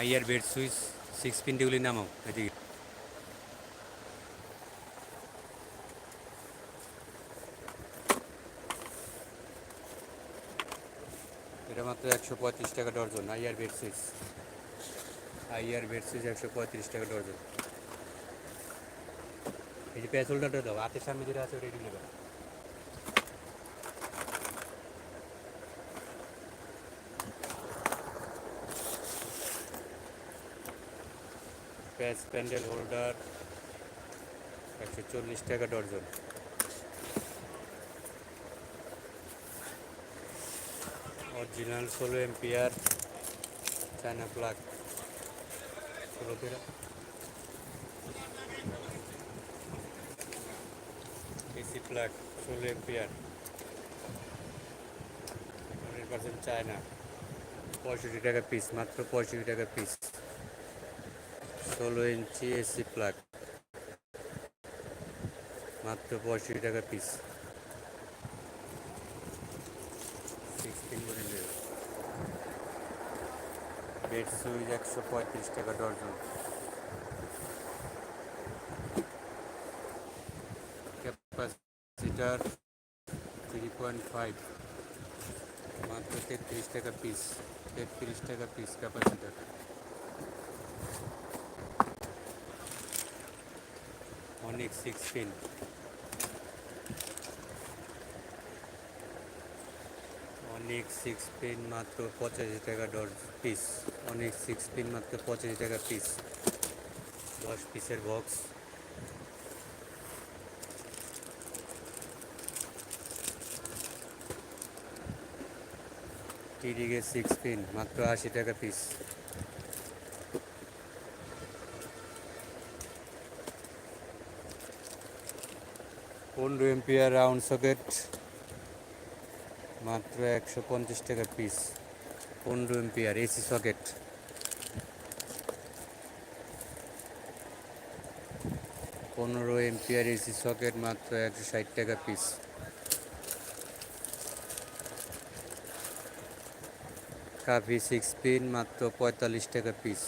Iyer bed switch six পিনটিগুলি নামাও, এদিকে। এটা মাত্র একশো পঁয়ত্রিশ টাকা dozen air bed switch. Air bed switch একশো পঁয়ত্রিশ টাকা ডর্জন। এই যে প্যাচ হোল্ডারটা দাও, হাতের সামনে যেটা আছে ওটা নেবে প্যাচ প্যান্ডেল হোল্ডার, একশো চল্লিশ টাকা ডর্জন অরিজিনাল ষোলো এম্পিয়ার, চায়না প্লাগ। ষোলো এসি প্লাগ, ষোলো এম্পিয়ার। Hundred percent China. পঁয়ষট্টি টাকা পিস, মাত্র পঁয়ষট্টি টাকা পিস। ষোলো ইঞ্চি এসি প্লাগ। মাত্র পঁয়ষট্টি টাকা পিস বেড সুইচ একশো পঁয়ত্রিশ টাকা dozen capacitor three point five মাত্র তেত্রিশ টাকা পিস তেত্রিশ টাকা পিস ক্যাপাসিটার অনেক সিক্স পিন অনেক সিক্স পিন মাত্র পঁচাশি টাকা ডর পিস অনেক সিক্স পিন মাত্র পঁচাশি টাকা পিস দশ পিসের বক্স টিডিকে সিক্স পিন মাত্র আশি টাকা পিস পনেরো এম্পিয়ার রাউন্ড সকেট, মাত্র একশো পঞ্চাশ টাকা পিস পনেরো এম্পিয়ার এসি সকেট। পনেরো এম্পিয়ার এসি সকেট, মাত্র একশো ষাট টাকা পিস কাফি সিক্স পিন মাত্র পঁয়তাল্লিশ টাকা পিস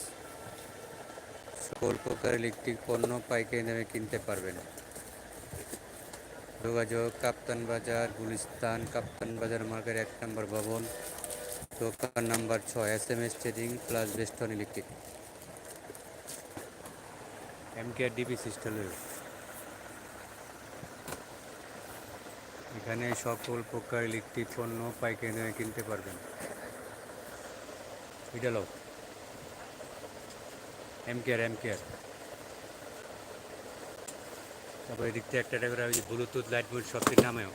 সকল প্রকার ইলেকট্রিক পণ্য পাইকারি দামে কিনতে পারবেন। যোগাযোগ, কাপ্তান বাজার, গুলিস্তান, কাপ্তান বাজার মার্কেট এক নম্বর ভবন, দোকান নাম্বার ছয় S M S trading plus Beston electric M K DP সিস্টেমের এখানে সকল প্রকার ইলেকট্রিক পণ্য পাইকারি কিনতে পারবেন। এটা লোক এম কেয়ার এম কেয়ার তারপর এদিক থেকে একটা করে ওই ব্লুটুথ লাইট বুট সব থেকে নামায়ও।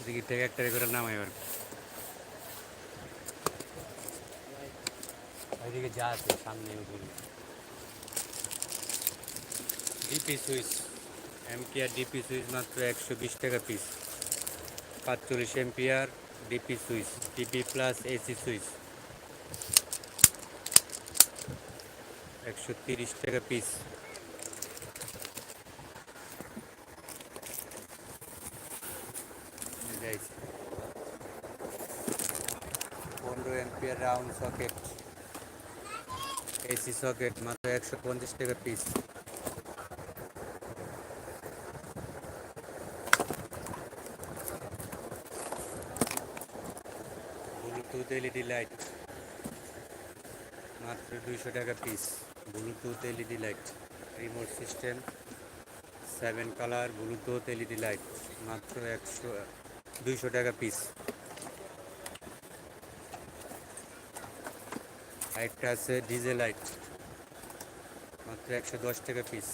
এদিক থেকে একটা করে নামায় আর ওইদিকে যা আছে, সামনে ওগুলো DP switch M care DP switch মাত্র একশো বিশ টাকা পিস পাঁচচল্লিশ ampere DP switch DP plus AC switch একশো তিরিশ টাকা পিস পনেরো ampere round socket AC socket মাত্র একশো পঞ্চাশ টাকা পিস ব্লুটুথ এলইডি লাইট মাত্র দুইশো টাকা piece Bluetooth LED light remote system seven colour Bluetooth LED light মাত্র একশো দুইশো টাকা পিস লাইটটা আছে ডিজে লাইট মাত্র একশো দশ টাকা পিস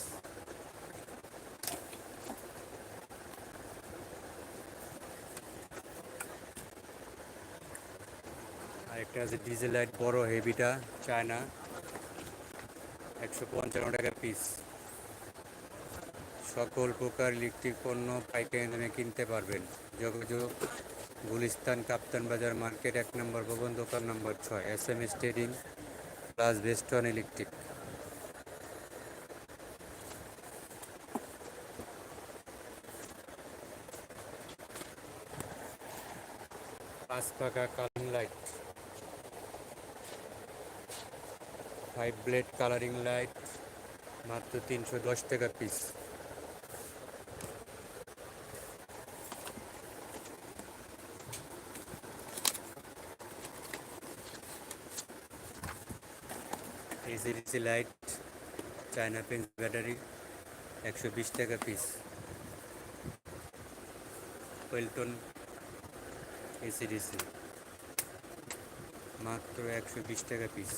আরেকটা আছে ডিজে লাইট বড় হেভিটা চায়না একশো পঞ্চান্ন টাকা পিস সকল প্রকার ইলেকট্রিক পণ্য পাইকারি দামে কিনতে পারবেন। যোগাযোগ। গুলিস্তান কাপ্তান বাজার মার্কেট এক নম্বর, ভবন দোকান নম্বর ছয়, S M S trading plus Beston electric. পাঁচ পাকা colouring light. Five blade colouring light, মাত্র তিনশো দশ টাকা piece. AC DC light China pens battery একশো বিশ টাকা পিস ওয়েলটন এসিডিসি মাত্র একশো বিশ টাকা পিস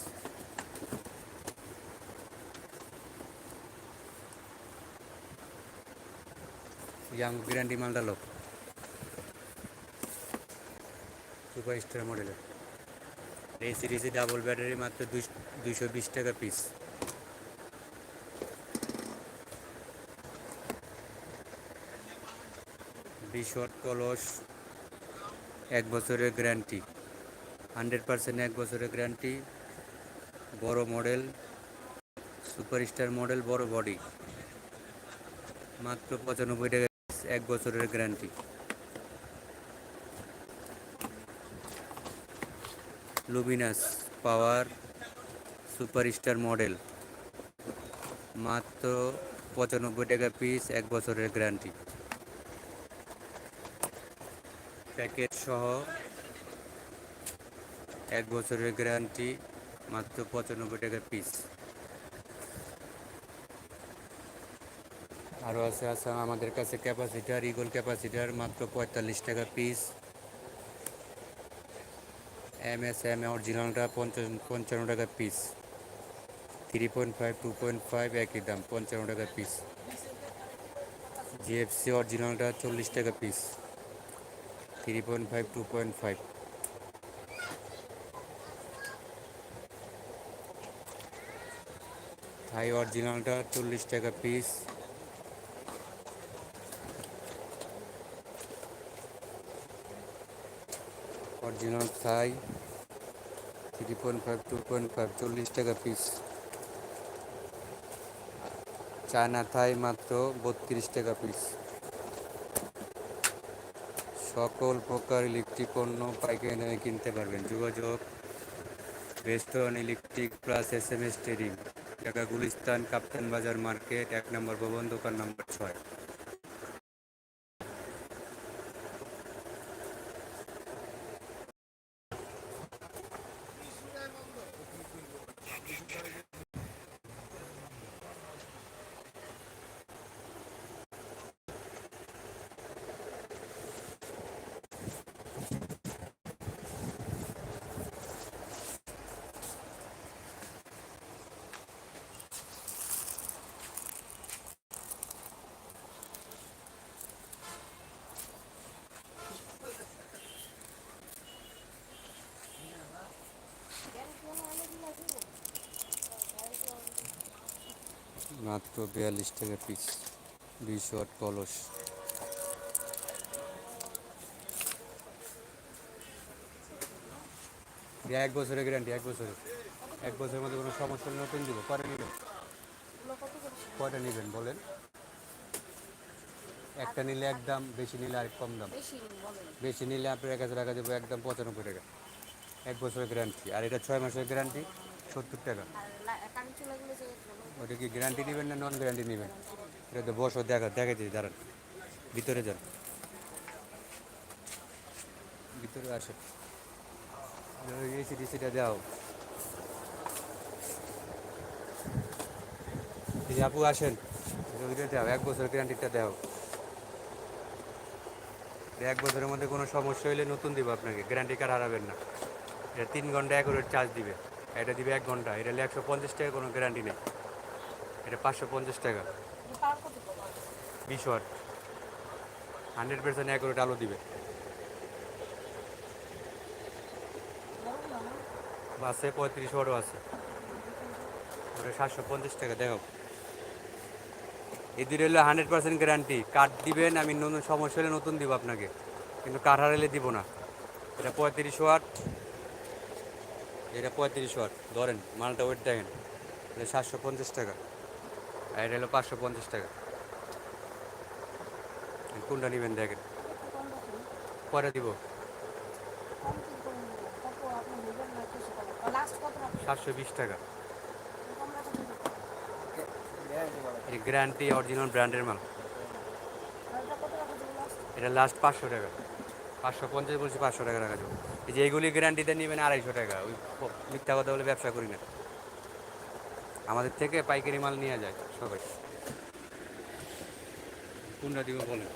ইয়াং গ্যারান্টি মালটা লোক সুপার স্টার মডেলের এই সিরিজে ডাবল ব্যাটারি মাত্র দুইশো বিশ টাকা পিস বিশ ওয়াট কলস, এক বছরের গ্যারান্টি হান্ড্রেড পার্সেন্ট এক বছরের গ্যারান্টি বড় মডেল সুপার স্টার মডেল বড় বডি মাত্র পঁচানব্বই টাকা এক বছরের guarantee Luminous power super star model মাত্র পঁচানব্বই টাকা পিস এক বছরের গ্যারান্টি প্যাকেট সহ এক বছরের গ্যারান্টি মাত্র পঁচানব্বই টাকা পিস আরও আছে আছে আমাদের কাছে ক্যাপাসিটার ইগল ক্যাপাসিটার মাত্র পঁয়তাল্লিশ টাকা পিস এম এস এম অরিজিনালটা পঞ্চান্ন পঞ্চান্ন টাকা piece three point five two point five একই দাম, পঞ্চান্ন টাকা পিস জিএফসি অরিজিনালটা চল্লিশ টাকা piece three point five two point five Thai অরিজিনালটা চল্লিশ টাকা piece original Thai three point five two point five চল্লিশ টাকা পিস চায়না থাই মাত্র বত্রিশ টাকা পিস সকল প্রকার ইলেকট্রিক পণ্য পাইকারি দামে কিনতে পারবেন। যোগাযোগ restaurant electric plus S M S trading Dhaka Gulistan, Kaptan Bazar market, এক নম্বর ভবন, দোকান নম্বর ছয়। মাত্র বিয়াল্লিশ টাকা পিস দুইশো আট কলস এক বছরের গ্যারান্টি এক বছরের। এক বছরের মধ্যে কোনো সমস্যা নতুন দিব কয়টা নেবেন। কয়টা নেবেন বলেন। একটা নিলে এক দাম বেশি নিলে আরেক কম দাম। বেশি বেশি নিলে আপনার এক হাজার টাকা দেবো একদম পঁচানব্বই টাকা। এক বছরের গ্যারান্টি আর এটা ছয় মাসের গ্যারান্টি সত্তর টাকা। ওটা কি গ্যারান্টি নেবেন না নন গ্যারান্টি নেবেন? এটা তো বসো, দেখা দেখে দিই, দাঁড়ান। ভিতরে যান। ভিতরে আসেন। এসি টিসিটা দাও। আপু আসেন ওইটা দাও, এক বছর গ্যারান্টিটা দাও। এক বছরের মধ্যে কোনো সমস্যা হলে নতুন দিব আপনাকে গ্যারান্টি কার্ড হারাবেন না। এটা তিন ঘণ্টা এক চার্জ দিবে। এটা দিবে এক ঘণ্টা, এটা একশো পঞ্চাশ টাকা কোনো গ্যারান্টি নেই। এটা পাঁচশো পঞ্চাশ টাকা। বিশ ওয়াট। হান্ড্রেড পার্সেন্ট অ্যাকুরেট আলো দিবে। বাসে পঁয়ত্রিশ ওয়াটও আছে। ওটা সাতশো পঞ্চাশ টাকা, দেখো। এদের হলো হান্ড্রেড পার্সেন্ট গ্যারান্টি কাঠ দিবেন, আমি নতুন, সমস্যা হলে নতুন দিব আপনাকে। কিন্তু কাঠ হারালে দিব না। এটা পঁয়ত্রিশ ওয়াট। এটা পঁয়ত্রিশ ওয়াট। ধরেন, মালটা ওয়েট দেখেন। এটা সাতশো পঞ্চাশ টাকা। আর এটা হলো পাঁচশো পঞ্চাশ টাকা। কোনটা নেবেন দেখেন? পরে দিব? সাতশো বিশ টাকা। গ্যারান্টি অরিজিনাল ব্র্যান্ডের মাল। এটা লাস্ট পাঁচশো টাকা। পাঁচশো পঞ্চাশ বলছি পাঁচশো টাকা রাখা যাবে। এই যে এইগুলি গ্যারান্টিতে নেবেন আড়াইশো টাকা। ওই মিথ্যা কথা বলে ব্যবসা করি না। আমাদের থেকে পাইকারি মাল নিয়ে যায় সবাই। কোনটা দিব বলেন?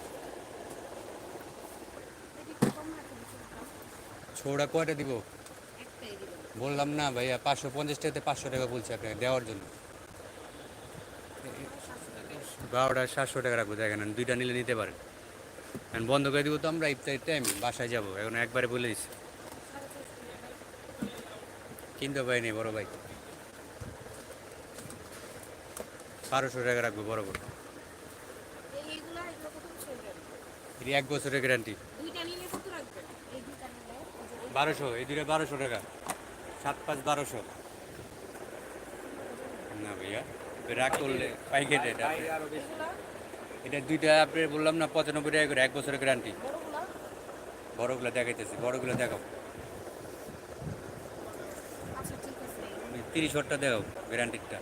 ছোড়া কয়টা দিব? বললাম না ভাইয়া, পাঁচশো পঞ্চাশ টাকাতে পাঁচশো টাকা বলছি আপনাকে দেওয়ার জন্য। বারোটা সাতশো টাকা রাখব, দেখেন দুইটা নিলে নিতে পারেন। এখন বন্ধ করে দিব তো আমরা ইফতারির টাইম বাসায় যাব, এখন একবারে বলে দিচ্ছি। কিনতে পারিনি বড় ভাই। বারোশো টাকা রাখব বড় বড়। এটি এক বছরের গ্যারান্টি বারোশো এই দুটো বারোশো টাকা। সাত পাঁচ বারোশো। না ভাইয়া রাগ করলে পাইকারি এটা এটা দুইটা আপনি বললাম না পঁচানব্বই টাকা করে এক বছরের গ্যারান্টি বড়গুলা? দেখাইতেছি বড়গুলো দেখাও। আচ্ছা তিরিশ হাজারটা দেখাও গ্যারান্টিটা